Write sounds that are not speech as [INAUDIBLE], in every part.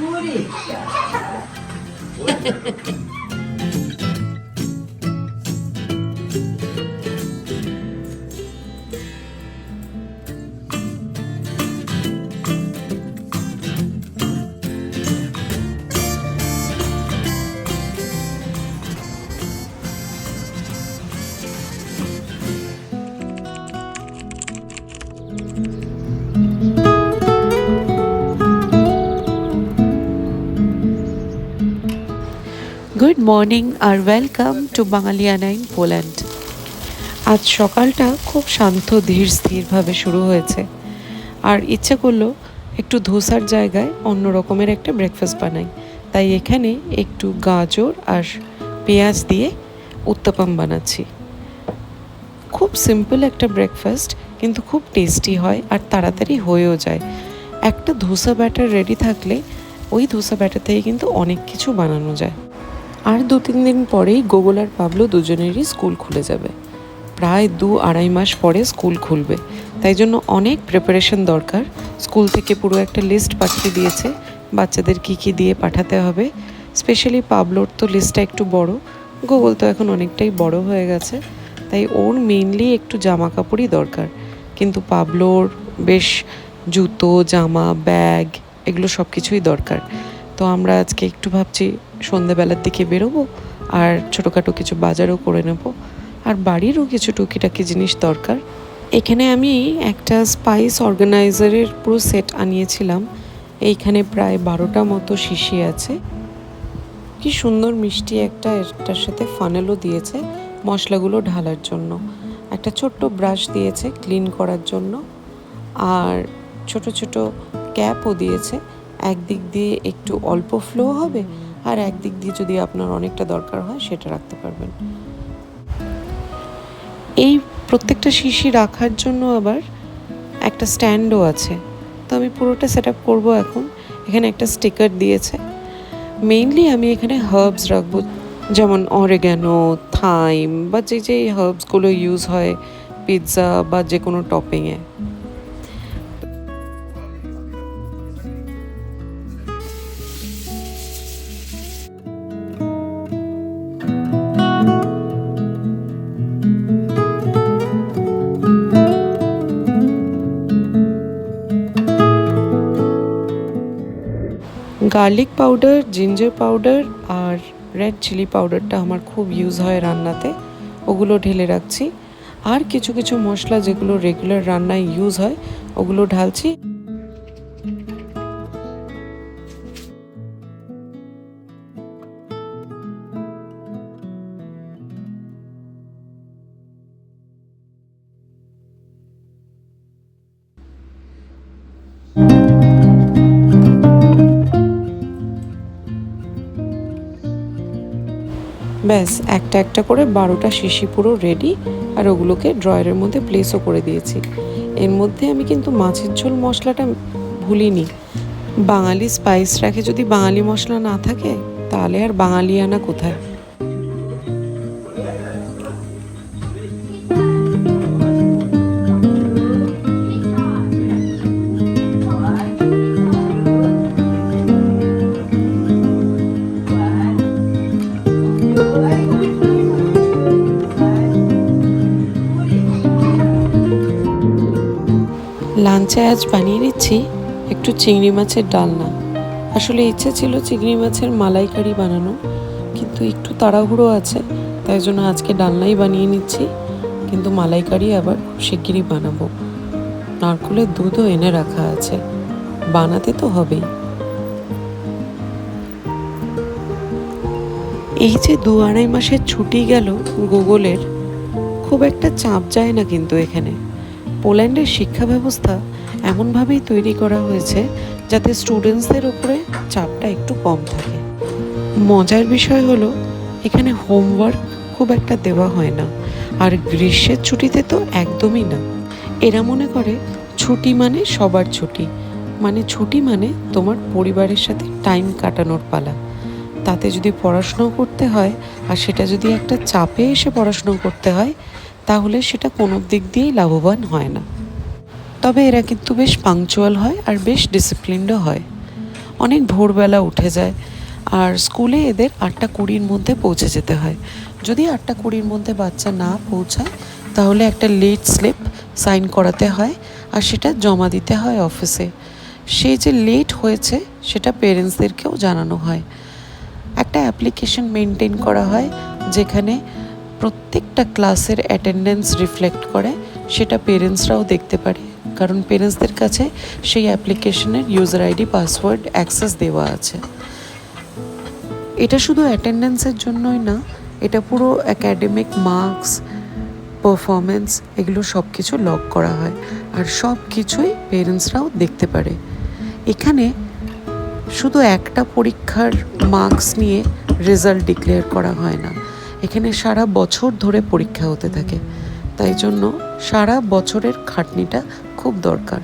Puri. [LAUGHS] Good morning আর welcome to বাঙালিয়ানা in Poland. আজ সকালটা খুব শান্ত, ধীর, স্থিরভাবে শুরু হয়েছে। আর ইচ্ছে করল একটু ধোসার জায়গায় অন্য রকমের একটা ব্রেকফাস্ট বানাই। তাই এখানে একটু গাজর আর পেঁয়াজ দিয়ে উত্তাপাম বানাচ্ছি। খুব সিম্পল একটা ব্রেকফাস্ট কিন্তু খুব টেস্টি হয় আর তাড়াতাড়ি হয়েও যায়। একটা ধোসা ব্যাটার রেডি থাকলে ওই ধোসা ব্যাটার থেকে কিন্তু অনেক কিছু বানানো যায়। আর দু তিন দিন পরেই গোগল আর পাবলো দুজনেরই স্কুল খুলে যাবে। প্রায় দু আড়াই মাস পরে স্কুল খুলবে। তাই জন্য অনেক প্রিপারেশন দরকার। স্কুল থেকে পুরো একটা লিস্ট পাঠিয়ে দিয়েছে। বাচ্চাদের কি কি দিয়ে পাঠাতে হবে। স্পেশালি পাবলোর তো লিস্টটা একটু বড়। গোগল তো এখন অনেকটাই বড় হয়ে গেছে। তাই ওর মেইনলি একটু জামা কাপড়ই দরকার। কিন্তু পাবলোর বেশ জুতো, জামা, ব্যাগ এগুলো সব কিছুই দরকার। তো আমরা আজকে একটু ভাবছি সন্ধ্যাবেলার দিকে বেরোবো আর ছোটোখাটো কিছু বাজারও করে নেব। আর বাড়িরও কিছু টুকিটাকি জিনিস দরকার। এখানে আমি একটা স্পাইস অর্গানাইজারের পুরো সেট আনিয়েছিলাম। এইখানে প্রায় বারোটা মতো শিশি আছে। কি সুন্দর মিষ্টি একটা এটার সাথে ফানেলও দিয়েছে মশলাগুলো ঢালার জন্য। একটা ছোট্ট ব্রাশ দিয়েছে ক্লিন করার জন্য। আর ছোট ছোট ক্যাপও দিয়েছে। একদিক দিয়ে একটু অল্প ফ্লো হবে আর একদিক দিয়ে যদি আপনার অনেকটা দরকার হয়, সেটা রাখতে পারবেন। এই প্রত্যেকটা শিশি রাখার জন্য আবার একটা স্ট্যান্ডও আছে। তো আমি পুরোটা সেট আপ করব এখন। এখানে একটা স্টিকার দিয়েছে। মেইনলি আমি এখানে হার্বস রাখব। যেমন অরেগ্যানো থাইম বা যে যে হার্বসগুলো ইউজ হয় পিৎজা বা যে কোনো টপিংয়ে গার্লিক পাউডার, জিঞ্জার পাউডার আর রেড চিলি পাউডারটা আমার খুব ইউজ হয় রান্নাতে। ওগুলো ঢেলে রাখছি। আর কিছু কিছু মশলা যেগুলো রেগুলার রান্নায় ইউজ হয়, ওগুলো ঢালছি। ব্যাস, একটা একটা করে বারোটা শিশি পুরো রেডি আর ওগুলোকে ড্রয়ারের মধ্যে প্লেসও করে দিয়েছি। এর মধ্যে আমি কিন্তু মাছের ঝোল মশলাটা ভুলিনি। বাঙালি স্পাইস রাখে যদি বাঙালি মশলা না থাকে, তাহলে আর বাঙালিয়ানা কোথায়? লাঞ্চে আজ বানিয়ে নিচ্ছি একটু চিংড়ি মাছের ডালনা। আসলে ইচ্ছে ছিল চিংড়ি মাছের মালাইকারি বানানো, কিন্তু একটু তাড়াহুড়ো আছে, তাই জন্য আজকে ডালনাই বানিয়ে নিচ্ছি, কিন্তু মালাইকারি আবার খুব শিগগিরই বানাবো। নারকলের দুধও এনে রাখা আছে, বানাতে তো হবেই। এই যে দু আড়াই মাসের ছুটি গেল গুগলের, খুব একটা চাপ যায় না কিন্তু এখানে। পোল্যান্ডের শিক্ষা ব্যবস্থা এমনভাবেই তৈরি করা হয়েছে যাতে স্টুডেন্টসদের উপরে চাপটা একটু কম থাকে। মজার বিষয় হলো, এখানে হোমওয়ার্ক খুব একটা দেওয়া হয় না। আর গ্রীষ্মের ছুটিতে তো একদমই না। এরা মনে করে, ছুটি মানে সবার ছুটি। মানে ছুটি মানে তোমার পরিবারের সাথে টাইম কাটানোর পালা। তাতে যদি পড়াশুনো করতে হয়, আর সেটা যদি একটা চাপে এসে পড়াশুনো করতে হয়, তাহলে সেটা কোনো দিক দিয়েই লাভবান হয় না। তবে এরা কিন্তু বেশ পাংচুয়াল হয় আর বেশ ডিসিপ্লিনডও হয়। অনেক ভোরবেলা উঠে যায় আর স্কুলে এদের আটটা কুড়ির মধ্যে পৌঁছে যেতে হয়। যদি আটটা কুড়ির মধ্যে বাচ্চা না পৌঁছায়, তাহলে একটা লেট স্লিপ সাইন করাতে হয় আর সেটা জমা দিতে হয় অফিসে সেই যে লেট হয়েছে, সেটা পেরেন্টসদেরকেও জানানো হয়। একটা অ্যাপ্লিকেশন মেনটেন করা হয়, যেখানে প্রত্যেকটা ক্লাসের অ্যাটেন্ডেন্স রিফ্লেক্ট করে, সেটা পেরেন্টসরাও দেখতে পারে। কারণ পেরেন্টসদের কাছে সেই অ্যাপ্লিকেশনের ইউজার আইডি পাসওয়ার্ড অ্যাক্সেস দেওয়া আছে। এটা শুধু অ্যাটেন্ডেন্সের জন্যই না, এটা পুরো অ্যাকাডেমিক মার্কস পারফরমেন্স এগুলো সব কিছু লগ করা হয়। আর সব কিছুই পেরেন্টসরাও দেখতে পারে। এখানে শুধু একটা পরীক্ষার মার্কস নিয়ে রেজাল্ট ডিক্লেয়ার করা হয় না। এখানে সারা বছর ধরে পরীক্ষা হতে থাকে। তাই জন্য সারা বছরের খাটনিটা খুব দরকার।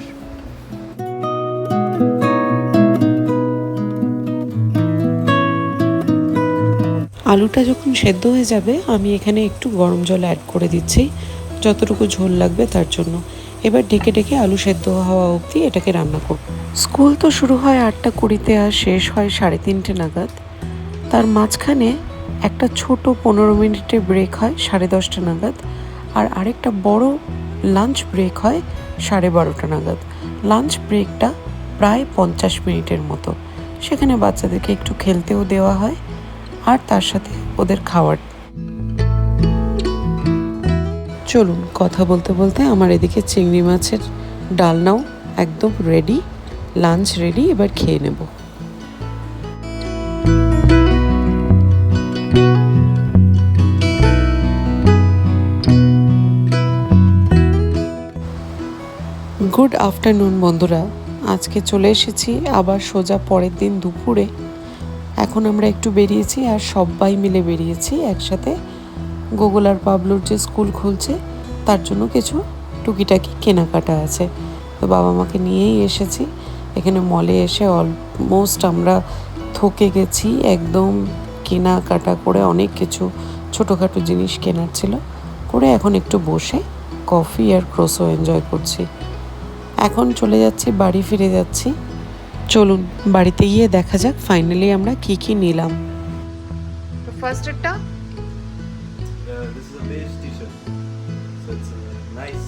আলুটা যখন সেদ্ধ হয়ে যাবে, আমি এখানে একটু গরম জল অ্যাড করে দিচ্ছি। যতটুকু ঝোল লাগবে তার জন্য। এবার ঢেকে ঢেকে আলু সেদ্ধ হওয়া অবধি এটাকে রান্না করব। স্কুল তো শুরু হয় আটটা কুড়িতে আর শেষ হয় সাড়ে তিনটে নাগাদ। তার মাঝখানে একটা ছোট পনেরো মিনিটের ব্রেক হয় সাড়ে দশটা নাগাদ। আর আরেকটা বড় লাঞ্চ ব্রেক হয় সাড়ে বারোটা নাগাদ। লাঞ্চ ব্রেকটা প্রায় পঞ্চাশ মিনিটের মতো। সেখানে বাচ্চাদেরকে একটু খেলতেও দেওয়া হয় আর তার সাথে ওদের খাওয়ার। চলুন কথা বলতে বলতে আমার এদিকে চিংড়ি মাছের ডালনাও একদম রেডি লাঞ্চ রেডি এবার খেয়ে নেব। গুড আফটারনুন বন্ধুরা। আজকে চলে এসেছি, আবার সোজা পরের দিন দুপুরে। এখন আমরা একটু বেরিয়েছি আর সবাই মিলে বেরিয়েছি একসাথে। গোগল আর পাবলুর যে স্কুল খুলছে, তার জন্য কিছু টুকিটাকি কেনাকাটা আছে। তো বাবা মাকে নিয়েই এসেছি। এখানে মলে এসে অলমোস্ট আমরা থকে গেছি, একদম কেনাকাটা করে অনেক কিছু, ছোটোখাটো জিনিস কেনার ছিল। করে এখন একটু বসে কফি আর ক্রোসো এনজয় করছি। এখন চলে যাচ্ছি বাড়ি ফিরে যাচ্ছি। চলুন বাড়িতে গিয়ে দেখা যাক ফাইনালি আমরা কি কি নিলাম। ফার্স্ট এরটা this is a beige t-shirt. So it's a nice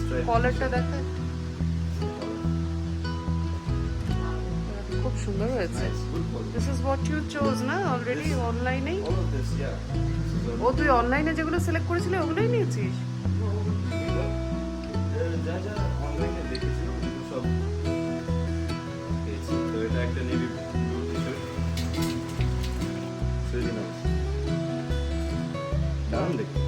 striped কলারটা. দেখা খুব সুন্দর হয়েছে. This is what you chose না? অলরেডি অনলাইনেই All of this, yeah. This is ও তুই অনলাইনে যেগুলো সিলেক্ট করেছিলি ওগুলোই নিয়েছিস? যা যা অনলাইনে দেখেছিলাম সব পেয়েছি। তো এটা একটা নেভি ব্লু দারুণ দেখতে।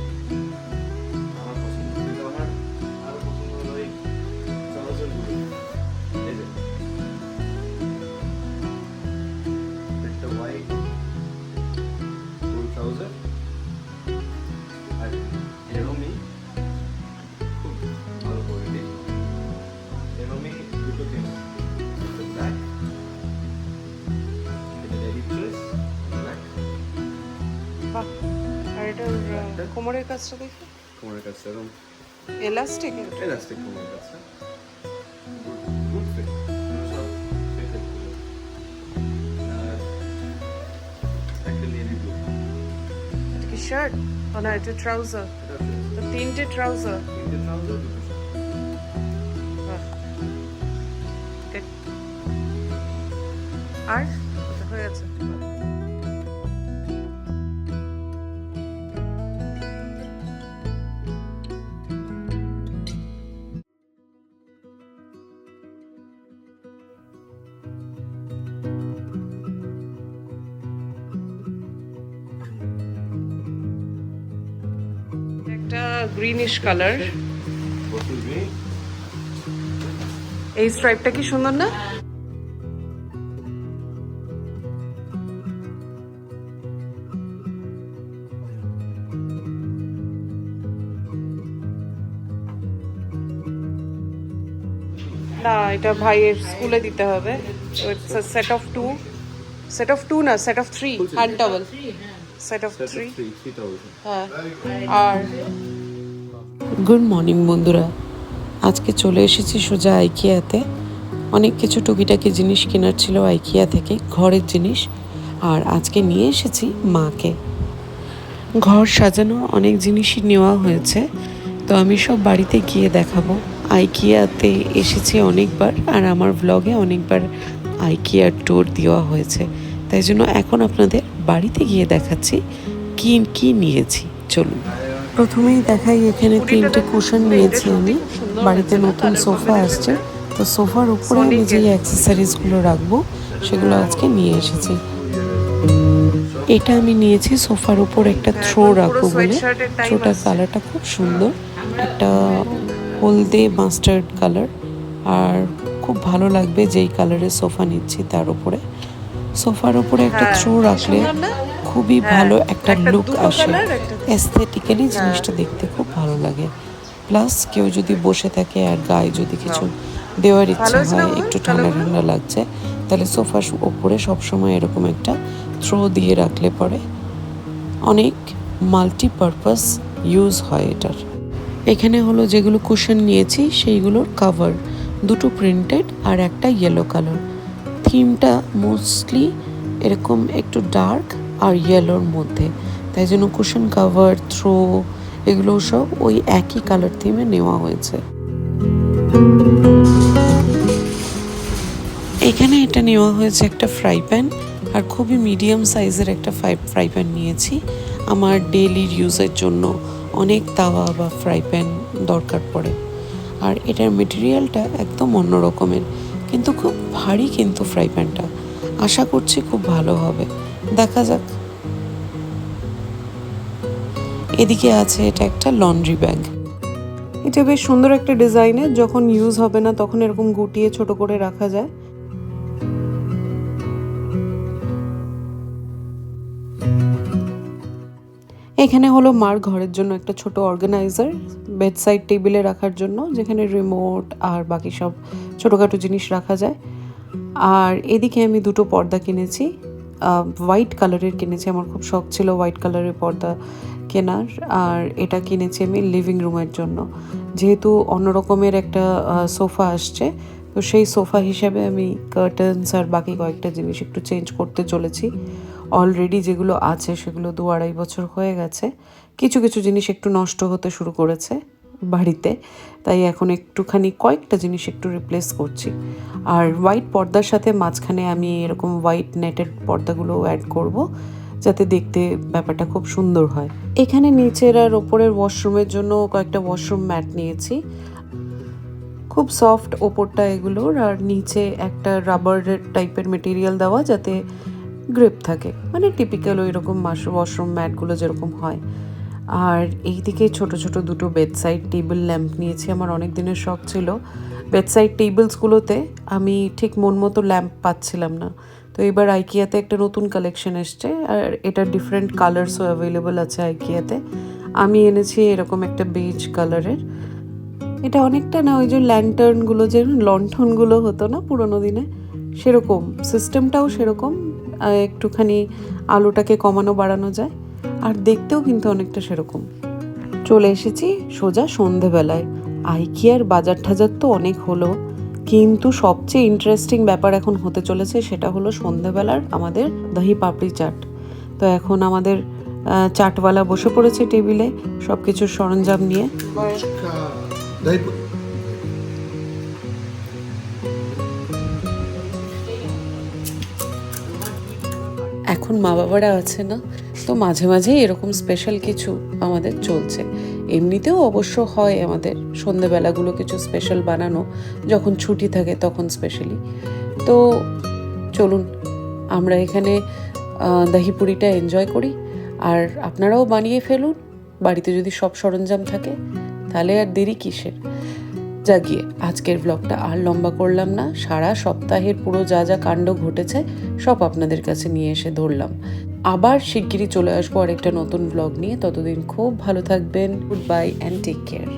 কোমরের কাজটা দেখি। কোমরের কাছে এরকম। এলাস্টিক এলাস্টিক কোমরের কাছে গুড ফিট আর একটা নেভি ব্লু এটা কি শার্ট না এটা ট্রাউজার তো তিনটে ট্রাউজার তিনটে. আর? গ্রিনিশ কালার এই স্ট্রাইপটা কি সুন্দর না? না এটা ভাইয়ের স্কুলে দিতে হবে। Set of two set of two না set of three hand towel set of three হ্যাঁ। আর গুড মর্নিং বন্ধুরা। আজকে চলে এসেছি সোজা আইকিয়াতে। অনেক কিছু টুকিটাকি জিনিস কেনার ছিল আইকিয়া থেকে, ঘরের জিনিস। আর আজকে নিয়ে এসেছি মাকে। ঘর সাজানো অনেক জিনিসই নেওয়া হয়েছে, তো আমি সব বাড়িতে গিয়ে দেখাবো। আইকিয়াতে এসেছি অনেকবার, আর আমার ব্লগে অনেকবার আইকিয়ার ট্যুর দেওয়া হয়েছে। তাই জন্য এখন আপনাদের বাড়িতে গিয়ে দেখাচ্ছি, কি কি নিয়েছি, চলুন। প্রথমেই দেখাই এখানে তিনটে কুশন নিয়েছি আমি। বাড়িতে নতুন সোফা আসছে। তো সোফার উপরে আমি যেই অ্যাক্সেসরিজগুলো রাখব সেগুলো আজকে নিয়ে এসেছি। এটা আমি নিয়েছি সোফার উপর একটা থ্রো রাখব বলে। থ্রোটার কালারটা খুব সুন্দর। একটা হলদে মাস্টার্ড কালার আর খুব ভালো লাগবে যেই কালারের সোফা নিচ্ছি তার উপরে। সোফার উপরে একটা থ্রো রাখলে খুবই ভালো একটা লুক আসে। এস্থেটিক্যালি জিনিসটা দেখতে খুব ভালো লাগে। প্লাস কেউ যদি বসে থাকে আর গায়ে যদি কিছু দেওয়ার ইচ্ছে হয় একটু ঠান্ডা ঠান্ডা লাগছে তাহলে সোফার ওপরে সবসময় এরকম একটা থ্রো দিয়ে রাখলে পরে অনেক মাল্টিপারপাস ইউজ হয় এটার। এখানে হলো যেগুলো কুশন নিয়েছি সেইগুলোর কাভার দুটো প্রিন্টেড আর একটা ইয়েলো কালার থিমটা মোস্টলি এরকম একটু ডার্ক আর ইয়েলোর মধ্যে। তাই জন্য কুশন কাভার থ্রো এগুলো সব ওই একই কালার থিমে নেওয়া হয়েছে। এখানে এটা নেওয়া হয়েছে একটা ফ্রাই প্যান আর খুবই মিডিয়াম সাইজের একটা ফ্রাই প্যান নিয়েছি। আমার ডেইলির ইউজের জন্য অনেক তাওয়া বা ফ্রাই প্যান দরকার পড়ে। আর এটার মেটেরিয়ালটা একদম অন্য রকমের, কিন্তু খুব ভারী কিন্তু ফ্রাই প্যানটা আশা করছি খুব ভালো হবে। দেখা যাক। এদিকে আছে এটা একটা লন্ড্রি ব্যাগ এটা বেশ সুন্দর একটা ডিজাইনের যখন ইউজ হবে না তখন এরকম গুটিয়ে ছোট করে রাখা যায়। এখানে হলো মার ঘরের জন্য একটা ছোট অর্গানাইজার বেডসাইড টেবিলে রাখার জন্য, যেখানে রিমোট আর বাকি সব ছোটোখাটো জিনিস রাখা যায়। আর এদিকে আমি দুটো পর্দা কিনেছি। হোয়াইট কালারের কিনেছি। আমার খুব শখ ছিল হোয়াইট কালারের পর্দা কেনার। আর এটা কিনেছি আমি লিভিং রুমের জন্য। যেহেতু অন্য রকমের একটা সোফা আসছে, তো সেই সোফা হিসেবে আমি কার্টেন্স আর বাকি কয়েকটা জিনিস একটু চেঞ্জ করতে চলেছি। অলরেডি যেগুলো আছে, সেগুলো দু আড়াই বছর হয়ে গেছে। কিছু কিছু জিনিস একটু নষ্ট হতে শুরু করেছে। বাড়িতে। তাই এখন একটুখানি কয়েকটা জিনিস একটু রিপ্লেস করছি। আর হোয়াইট পর্দার সাথে মাঝখানে আমি এরকম হোয়াইট নেটেড পর্দাগুলো অ্যাড করব, যাতে দেখতে ব্যাপারটা খুব সুন্দর হয়। এখানে নিচের আর ওপরের ওয়াশরুমের জন্য কয়েকটা ওয়াশরুম ম্যাট নিয়েছি। খুব সফট ওপরটা এগুলোর আর নিচে একটা রাবার টাইপের মেটেরিয়াল দেওয়া যাতে গ্রিপ থাকে। মানে টিপিক্যাল ওই রকম ওয়াশরুম ম্যাটগুলো যেরকম হয়। আর এইদিকে ছোট ছোট দুটো বেডসাইড টেবিল ল্যাম্প নিয়েছি, আমার অনেক দিনের শখ ছিল। বেডসাইড টেবিলসগুলোতে আমি ঠিক মন মতো ল্যাম্প পাচ্ছিলাম না। তো এবার আইকিয়াতে একটা নতুন কালেকশন এসছে, আর এটা ডিফারেন্ট কালার্সও অ্যাভেলেবল আছে আইকিয়াতে আমি এনেছি এরকম একটা বেজ কালারের এটা অনেকটা না, ওই যে ল্যান্টার্নগুলো যে লণ্ঠনগুলো হতো না পুরোনো দিনে? সেরকম সিস্টেমটাও সেরকম একটুখানি আলোটাকে কমানো বাড়ানো যায়। আর দেখতেও কিন্তু অনেকটা সেরকম। চলে এসেছি সোজা সন্ধেবেলায়। আইকিয়ার বাজার ঠাজার তো অনেক হলো। কিন্তু সবচেয়ে ইন্টারেস্টিং ব্যাপার এখন হতে চলেছে সেটা হলো সন্ধেবেলার আমাদের দহি পাপড়ি চাট। তো এখন আমাদের চাটওয়ালা বসে পড়েছে টেবিলে। সব কিছুর সরঞ্জাম নিয়ে। এখন মা বাবারা আছে না? তো মাঝে মাঝে এরকম স্পেশাল কিছু আমাদের চলছে। এমনিতেও অবশ্য হয় আমাদের সন্ধেবেলাগুলো কিছু স্পেশাল বানানো যখন ছুটি থাকে তখন স্পেশালি তো চলুন আমরা এখানে আহ, দহি পুরিটা এনজয় করি। আর আপনারাও বানিয়ে ফেলুন বাড়িতে যদি সব সরঞ্জাম থাকে তাহলে আর দেরি কিসের? জাগিয়ে আজকের ব্লগটা আর লম্বা করলাম না সারা সপ্তাহের পুরো যা যা কাণ্ড ঘটেছে সব আপনাদের কাছে নিয়ে এসে ধরলাম। আবার শিগগিরই চলে আসব আরেকটা নতুন ব্লগ নিয়ে। ততদিন খুব ভালো থাকবেন। Good bye and take care